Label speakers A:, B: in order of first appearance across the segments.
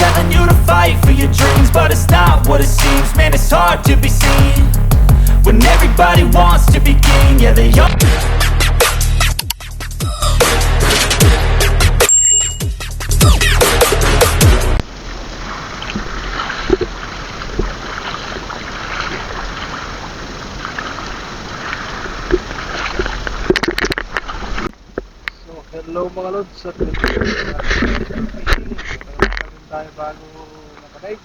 A: telling you to fight for your dreams, but it's not what it seems. Man, it's hard to be seen when everybody wants to be king. Yeah, they are.
B: So, hello mga lods at tayo bago nakalive.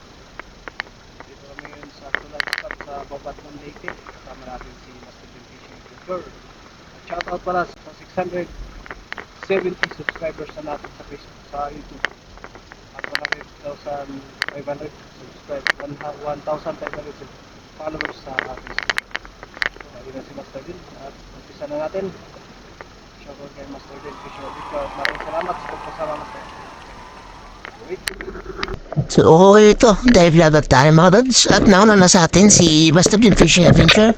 B: Dito kami ngayon sa Tulag Stop sa Babat ng Leyte. Kasama natin si Master Jim Fishing Tour. At shoutout pala sa 670 subscribers na natin sa Facebook, sa YouTube. At 100,500 subscribers, 1,500 followers sa Facebook. So, ayun si Master Jim at umpisa na natin. Shoutout kay Master Fisher Dito at maraming salamat sa pagkasama Master.
C: So, okay ito. Dahil labat tayo mga dads. At nauna na sa atin si Master Jim Fishing Adventure.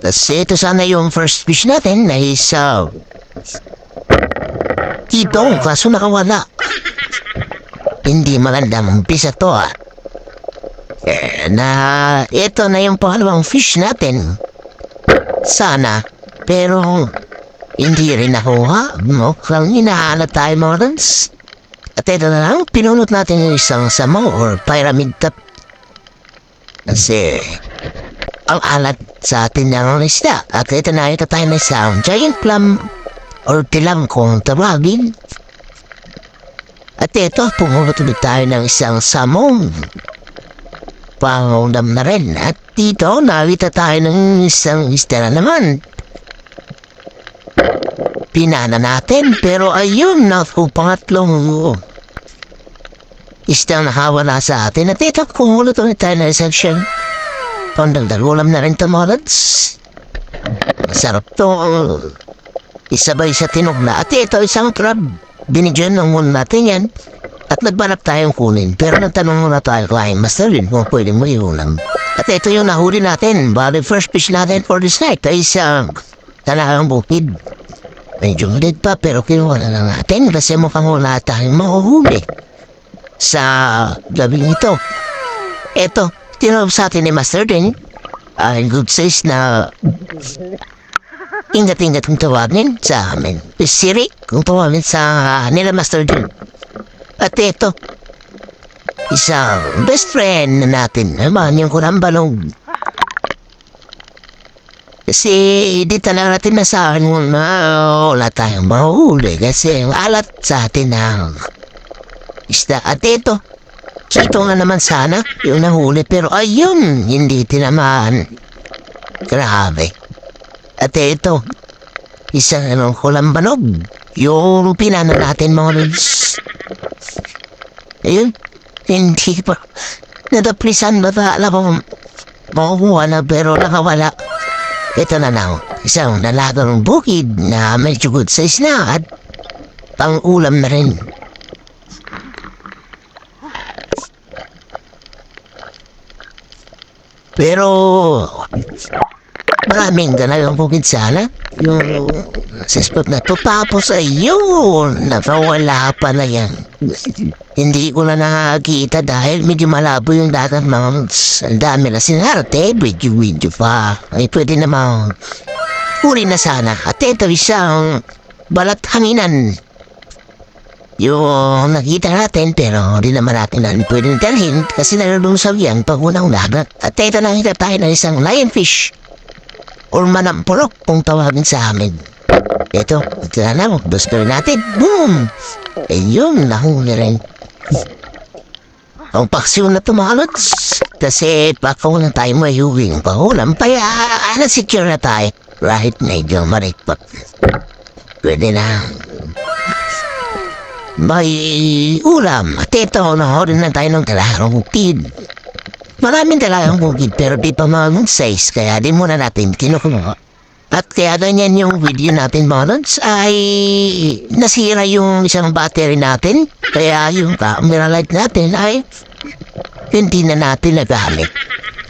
C: Tapos ito sana yung first fish natin na isa Ito, kaso nakawala. Hindi magandang umpisa to ah. Eh, na ito na yung pangalawang fish natin. Sana. Pero hindi rin nakuha. Mukhang hinahanap tayo mga dads. At ito na lang, pinunot natin yung isang samo or pyramid top. Kasi, ang alat sa atin ng isda. At ito na, ito tayo na isang giant plum or tilang kung tawagin. At ito, pumunot ulit tayo ng isang samong. Pangundam na rin. At dito, nakita tayo ng isang isda na naman. Pinana natin, pero ayun, naku, pangatlong isda nakawala sa atin. At ito, kumulat ulit tayo na section. Pandagdag ulam na rin ito, mga lads. Masarap to. Isabay sa tinugna. At ito, isang crab. Binigyan ng muna natin yan. At nagbanap tayong kunin. Pero nagtanong muna tayo kay Master Lin kung pwede mo iulam. At ito yung nahuli natin. Bali, first fish natin for this night ay sa talagang bukid. Medyo ulit pa pero kinuha na lang natin kasi mukhang wala tayong mahuhuli sa gabing ito. Ito, tinawag sa atin ni Master Din. Ay good size na ingat-ingat kung tawagin sa amin. Siri kung tawagin sa nila Master Din. At ito, isang best friend na natin naman yung kurambalong. Kasi di talaga natin nasahan na wala tayong mahuli kasi alat sa atin ang isda. At ito, Kito nga naman sana yung nahuli pero ayun, hindi tinamaan. Grabe. At ito, isang anong kulambanog. Yung pinana natin mga lods. Ayun, hindi pa. Nadaplisan ba ta? Alam mo, makukuha na pero nakawala. Ito na na, isang nalagang bukid na medyo good size na at pang ulam na rin. Pero maraming ganayang bukid sana. Yung sa spot na to. Tapos ayun, nakawala pa na yan. Hindi ko na nakakita dahil medyo malabo yung dagat mounts. Ang dami na sinarte, video-video pa. Ay pwede namang huli na sana. At ito isang balat hanginan. Yung nakita natin pero hindi naman natin na pwedeng dalhin kasi nalulungsaw yan pag unang dagat. At ito nakita tayo ng isang lionfish or manampurok kung tawagin sa amin. Ito, ito na lang, gusto natin. Boom! Ayun, nahuli rin. Ang paksiw na tumalot kasi pakaw na tayo may huwing pahulam kaya ano secure na tayo. Right, medyo marikpot. Pwede na. May ulam. At ito, nahuli na tayo ng kalarong tid. Maraming talagang bukid pero di pa mga size kaya di muna natin kinukuha. At kaya ganyan yung video natin mga lods ay nasira yung isang battery natin. Kaya yung camera light natin ay hindi na natin nagamit.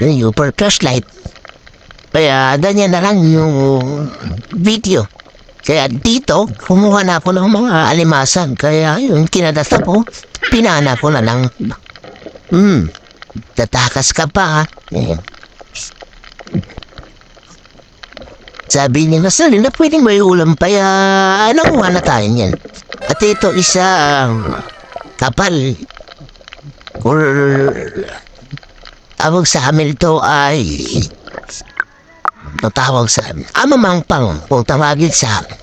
C: Yung super flashlight. Kaya ganyan na lang yung video. Kaya dito, kumuha na ako ng mga alimasan. Kaya yung kinadasta ko, pinana ko na lang. Hmm, tatakas ka pa ha. Eh. Sabi ni Masal na pwedeng may ulam pa ya ano kuha na tayo niyan. At ito isang kapal. Or tawag sa amin ito ay ito tawag sa amin. Amamang pang kung tawagin sa amin.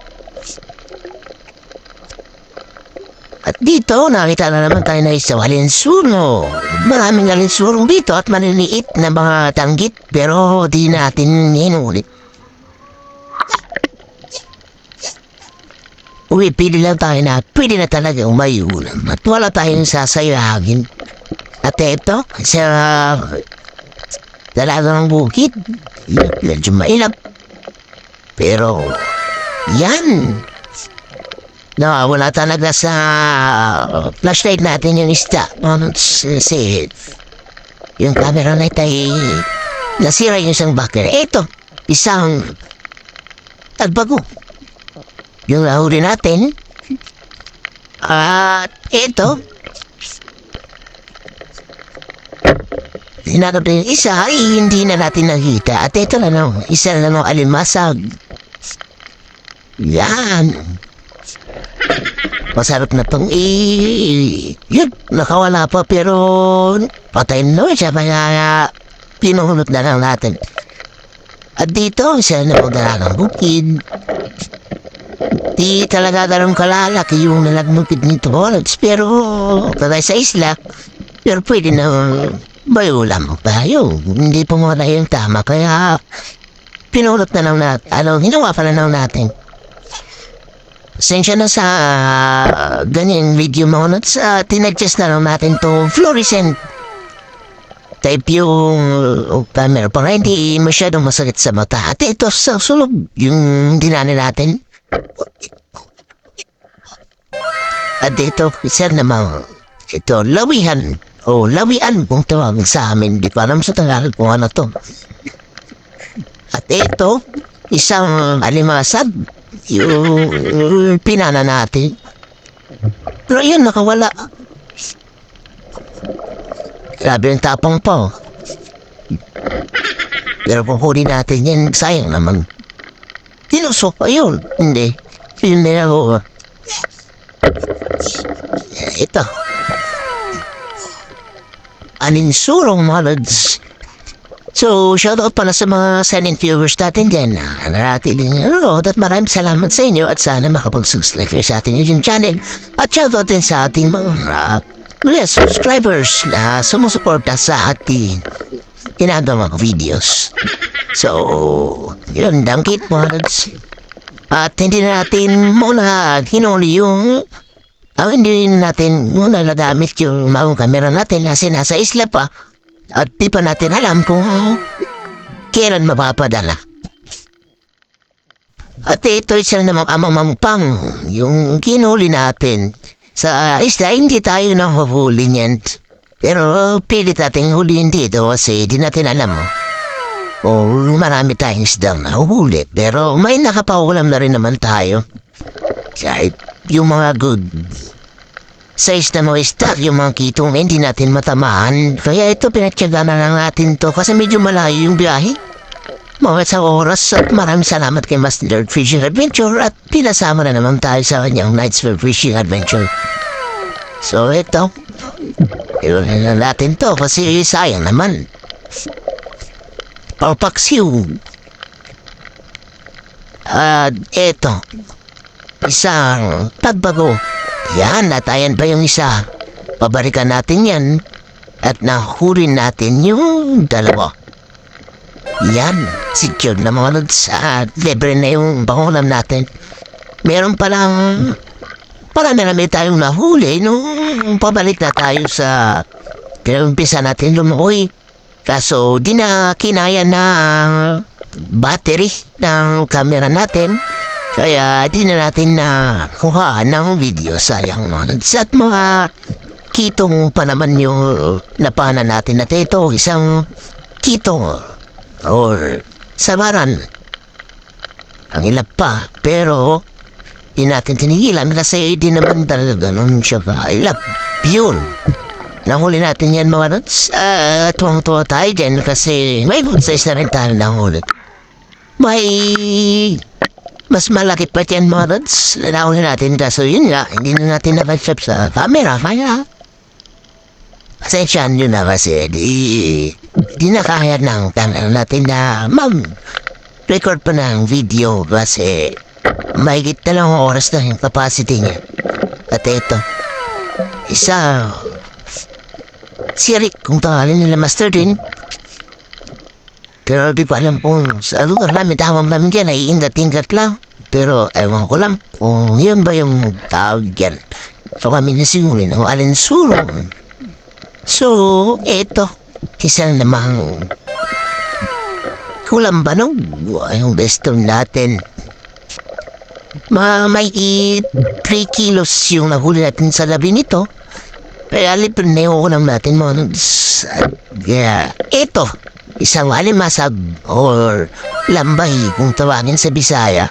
C: At dito, nakita na naman tayo na isa walinsuno. Maraming walinsunong dito at maliliit na mga tanggit pero di natin hinulit. Uy, pili lang tayo na pwede na talagang may ulam at wala tayong sasayagin. At ito, sa dalaga ng bukid, medyo mailap. Pero, yan. Nawawala talaga sa flashlight natin yung isda. Ano, si, yung camera light ay nasira yung isang backer. Ito, isang tagbago. Yung nahuli natin. At ito. Hinanap din yung isa ay hindi na natin nakita. At ito na no, isa na no alimasag. Yan. Masarap na tong i... Yun, nakawala pa pero patay na siya kaya pinuhulot na lang natin. At dito, siya na magdala ng bukid. Di talaga ganun kalalaki yung nalagmukid nito Lords. Pero, tatay sa isla, pero pwede na may ulam tayo. Hindi muna yung tama. Kaya, pinulot na lang natin. Ano, ginawa pa na lang natin. Sensya na sa uh, ganyan video mga nuts. Uh, tinadjust na lang natin to fluorescent type yung uh, camera para hindi masyadong masakit sa mata. At ito sa sulog yung dinani natin. At ito, isa naman, ito, lawihan. O, lawian kung tawagin sa amin. Di ko alam sa Tagalog kung ano to. At ito, isang alimasag. Yung, yung pinana natin. Pero yun, nakawala. Grabe yung tapang pa. oh. Pero kung huli natin yan, sayang naman. Tinusok pa yun. Hindi. Hindi ako. Ito. Aninsurong mga lods. So, shoutout pala sa mga silent viewers natin dyan. Narati din ano, at maraming salamat sa inyo at sana makapag-subscribe sa ating YouTube channel. At shoutout din sa ating mga uh, subscribers na sumusuporta sa ating ginagawa videos. So, yun, dangkit lods. At hindi na natin muna hinuli yung ang hindi natin muna nagamit yung maong kamera natin kasi nasa isla pa at di pa natin alam kung kailan mapapadala. At ito isa namang amamampang, yung kinuli natin. Sa isla, hindi tayo nahuhuli niyan. Pero pilit natin huliin dito kasi di natin alam. O marami tayong isdang nahuhuli. Pero may nakapahulam na rin naman tayo. Kahit yung mga good size na mga isda, yung mga kitong hindi natin matamaan. Kaya ito pinatyaga na lang natin to kasi medyo malayo yung biyahe. Mga sa oras at maraming salamat kay Master Fishing Adventure at pinasama na naman tayo sa kanyang Nights for Fishing Adventure. So ito, ilunin na natin to kasi sayang naman. Palpaksiw. At ito, isang pagbago. Yan, natayan pa yung isa. Pabalikan natin yan at nahuli natin yung dalawa. Yan, secure na mga at libre na yung pangulam natin. Meron palang parami na may tayong nahuli nung pabalik na tayo sa kinumpisa natin lumukoy. Kaso di na kinaya na battery ng camera natin. Kaya di na natin na kuha ng video sayang lods. At mga kitong pa naman yung napana natin at ito isang kitong or samaran. Ang ilap pa, pero di natin tinigilan kasi di naman talaga ganun siya kailap. Yun. Nahuli natin yan mga nuts. Uh, tuwang-tuwa tayo dyan kasi may good size na rin tayo nahuli. May mas malaki pa yan mga nuts. Nahuli natin kaso yun nga, hindi na natin nakachap sa camera. Kaya Pasensyahan nyo na kasi di, di na kaya ng tanong natin na ma'am, record pa ng video kasi mahigit na lang oras na yung capacity niya. At ito, isa, si Rick kung tawagin nila Master din. Pero di ko alam kung sa lugar namin tawag namin dyan ay ingat-ingat lang. Pero ewan ko lang kung yun ba yung tawag dyan. So kami nasiguri ng alinsulong. So, eto, isa namang kulang ba nung yung bestong natin? Ma may 3 kilos yung nahuli natin sa labi nito. Kaya na yung ulam natin mo. Kaya, eto, isang alimasag or lambay kung tawagin sa Bisaya.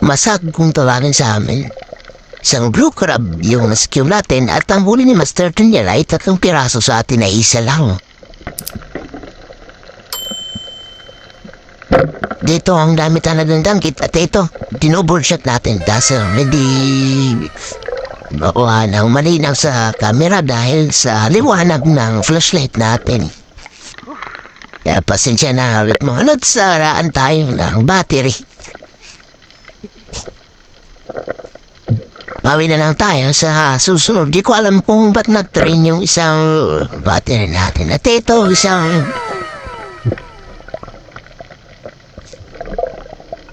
C: Masag kung tawagin sa amin. Isang blue crab yung naskiw natin at ang huli ni Master Tunyel ay tatlong piraso sa atin ay isa lang. Dito ang dami talaga ng dangkit at ito, dinouble shot natin dahil hindi makuha ng malinaw sa camera dahil sa liwanag ng flashlight natin. Kaya pasensya na ulit mga lods, saraan tayo ng battery. Bawi na lang tayo sa susunod. Di ko alam kung ba't nag-train yung isang battery natin. At ito, isang...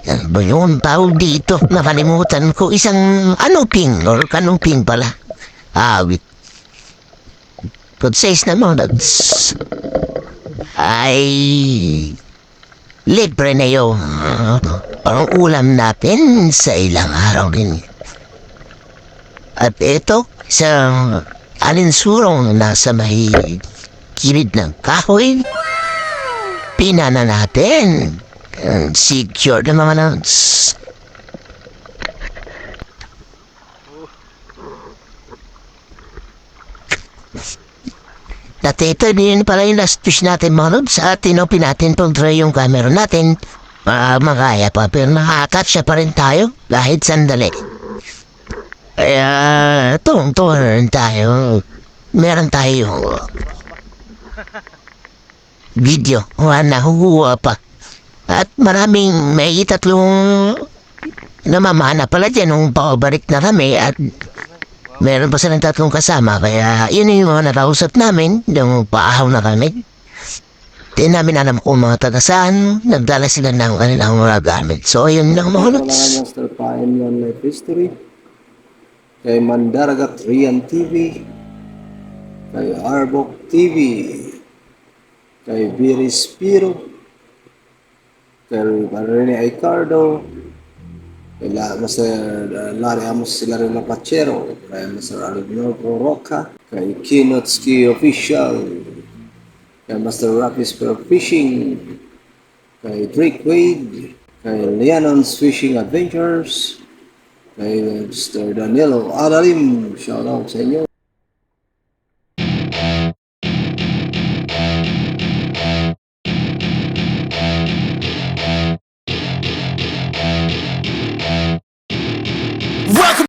C: Ano ba yun? Tawag dito. Nakalimutan ko. Isang anuping or kanuping pala. Awit. Good says naman. That's... Ay... Libre na yung... Parang ulam natin sa ilang araw din. At ito, isang alinsurong na nasa may kilid ng kahoy. Pinana natin. Ang secure na mga nuts. Dati ito din pala yung last fish natin mga nuts. At tinopin natin pag try yung camera natin. Uh, makaya pa pero nakakatcha pa rin tayo kahit sandali. Kaya, tuwang-tuwa na rin tayo. Meron tayo video na nahuhuwa pa. At maraming may tatlong namamana pala dyan nung paubalik na kami at meron pa silang tatlong kasama. Kaya yun yung mga nakausap namin nung paahaw na kami. Di namin alam kung mga taga saan, nagdala sila ng kanilang mga gamit. So, yun lang mga
B: Master Life History, kay Mandaragat Rian TV, kay Arbok TV, kay Biris Piro,
D: kay Rene Aicardo, kay La, Mr. uh, Larry Amos Larry Lapachero, kay Mr. Alvino Roca, kay Kinotski Official, kay Master Rapis Pro Fishing, kay Drake Wade, kay Leonon's Fishing Adventures, kay Mr. Danilo Alalim, shout out sa inyo.